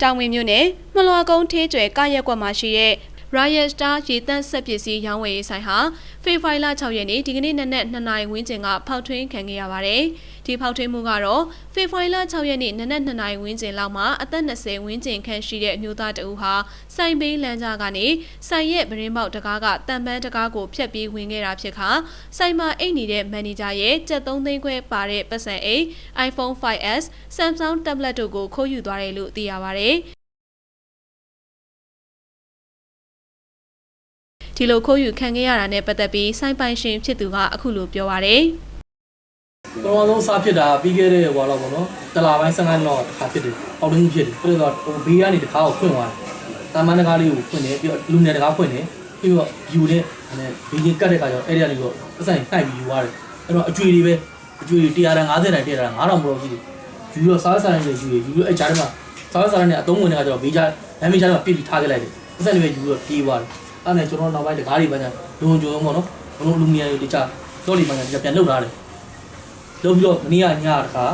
တောင်ဝင်မြို့နယ်မလွာကုန်းထေးကျွဲကရက်ကွက်မှာရှိတဲ့ Riot Star ရေတန့်ဆက်ပစ္စည်းရောင်းဝယ်ရေးဆိုင်ဟာဖေဖော်ဝါရီလ6ရက်နေ့ဒီကနေ့နက်နက်2နာရီဝန်းကျင်ကဖောက်ထွင်းခံခဲ့ရပါတယ်။ဒီဖောက်ထွင်းမှုကတော့ဖေဖော်ဝါရီလ6ရက်နေ့နက်နက်2နာရီဝန်းကျင်လောက်မှာအသက်20ဝန်းကျင်ခန့်ရှိတဲ့အမျိုးသားတဦးဟာစိုင်ဘေးလမ်းကြားကနေစိုင်ရဲ့ဗရင်ပေါက်တကားကတံပန်းတကားကိုဖျက်ပြီးဝင်ခဲ့တာဖြစ်ခါစိုင်မှာအိတ်နေတဲ့မန်နေဂျာရဲ့ကြက်3သိန်းခွဲပါတဲ့ပတ်စံအိတ် iPhone 5s Samsung tablet တို့ကိုခိုးယူသွားတယ်လို့သိရပါတယ်။ ဒီလိုခိုးယူခံခဲ့ရတာနဲ့ပတ်သက်ပြီးစိုင်းပိုင်ရှင်ဖြစ်သူကအခုလိုပြောပါရယ်ပထမဆုံးစားဖြစ်တာပြီးခဲ့တဲ့ဟိုတော့ဗောနော်တလာပိုင်း15လောက်တစ်ခါဖြစ်တယ်အောက်တင်းဖြစ်တယ်ပြီးတော့ဟိုဘေးကနေတစ်ခါကိုဖွင့်သွားတယ်တာမန်တကားလေးကိုဖွင့်တယ်ပြီးတော့လူနယ်တကားဖွင့်တယ်ပြီးတော့ယူတဲ့အဲဘေးကြီးကတ်တဲ့ခါကျတော့အဲ့ဒီကနေတော့အဆိုင်နှိုက်ပြီးယူသွားတယ်အဲ့တော့အကျွေတွေပဲအကျွေတွေ150တိုင်100တိုင်9000ဘလော့ရှိတယ်ယူတော့စားစားနေယူရယူလို့အဲ့ကြားထဲမှာစားစားနေအသုံးဝင်တဲ့ခါကျတော့ဘေးကြားလမ်းမေးကြားထဲမှာပြစ်ပြီးထားခဲ့လိုက်တယ်အဆိုင်တွေပဲယူတော့ပြေးသွားတယ် အဲ့နဲ့ကျွန်တော်နောက်ပိုင်းတကားတွေပဲညာလုံကြုံဗောနော်ဘလုံးလူမီယာတွေတခြားတော့ဒီမှာညာပြန်လှုပ်လာတယ်လုပ်ပြီးတော့မနေ့ကညတခါ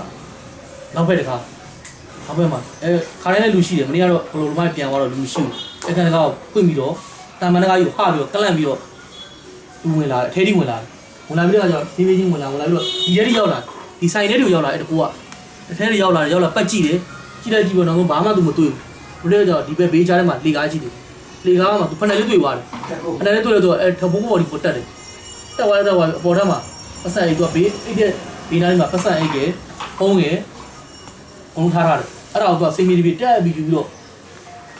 နောက်ဘက်တခါနောက်ဘက်မှာအဲခါတိုင်းလည်းလူရှိတယ်မနေ့ကတော့ဘလိုလိုမှပြန်သွားတော့လူမရှိဘူးအဲကန်တကာကိုဖွင့်ပြီးတော့တာမန်တကာကြီးကိုဟပြီးတော့ကလန့်ပြီးတော့သူဝင်လာတယ်အထဲထိဝင်လာတယ်ဝင်လာပြီးတော့ကျတော့ဒီဘေးချင်းဝင်လာဝင်လာပြီးတော့ဒီထဲထိရောက်လာဒီဆိုင်ထဲထိရောက်လာအဲ့တကူကအထဲထိရောက်လာတယ်ရောက်လာပတ်ကြည့်တယ်ကြည့်လိုက်ကြည့်တော့တော့ဘာမှသူမတွေ့ဘူးဘယ်လိုလဲကျတော့ဒီဘက်ဘေးချားထဲမှာလေကားကြည့်တယ် လေကားမှာသူဖက်နယ်လေးတွေ့သွားတယ်ဖက်နယ်လေးတွေ့တော့အဲထဘိုးဘော်ဒီပေါ်တက်တယ်တက်သွားတက်သွားအပေါ်ထက်မှာပတ်ဆက်ရီသူကဘေးအိတ်တဲ့ဒီနားမှာပတ်စံအိတ်ကဖုံးကအုံထားရတယ်အဲ့ဒါကိုသူကစီမီဒီပီတက်ပြီးယူပြီးတော့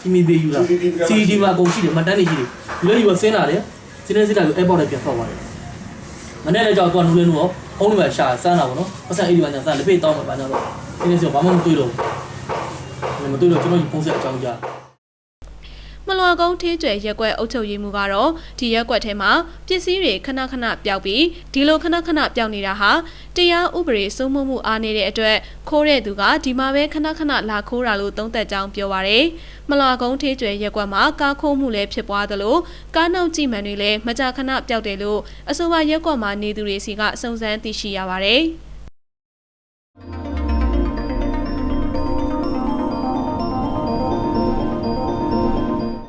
စီမီဒီယူလာစီဒီမှာအကုန်ရှိတယ်မတန်းနေရှိတယ်ဒီလိုယူတော့ဆင်းလာတယ်ဆင်းနေစစ်တာကို airport နဲ့ပြန်ဖောက်သွားတယ်မနေ့လည်းကြောက်သူကနူးလဲနူးတော့ဖုံးနေမှာရှာစမ်းတာပေါ့နော်ပတ်စံအိတ်ဒီမှာညာစမ်းလက်ဖေးတောင်းမှာပါကြတော့ဒီနေ့ဆိုဘာမှမတွေ့တော့ဘူးမတွေ့တော့ကျွန်တော်ယူဖုံးဆက်အကြောင်းကြားမ လွာကုန်းထေးကျွဲရက်ကွက်အုပ်ချုပ်ရေးမှုကတော့ဒီရက်ကွက်ထဲမှာပစ္စည်းတွေခဏခဏပျောက်ပြီးဒီလိုခဏခဏပျောက်နေတာဟာတရားဥပဒေစိုးမိုးမှုအားနေတဲ့အတွက်ခိုးတဲ့သူကဒီမှာပဲခဏခဏလာခိုးတာလို့သုံးသက်ကြောင်းပြောပါရယ်မလွာကုန်းထေးကျွဲရက်ကွက်မှာကားခိုးမှုလည်းဖြစ်ပွားသလိုကားနောက်ကြည့်မှန်တွေလည်းမကြာခဏပျောက်တယ်လို့အဆိုပါရက်ကွက်မှာနေသူတွေစီကစုံစမ်းသိရှိရပါရယ်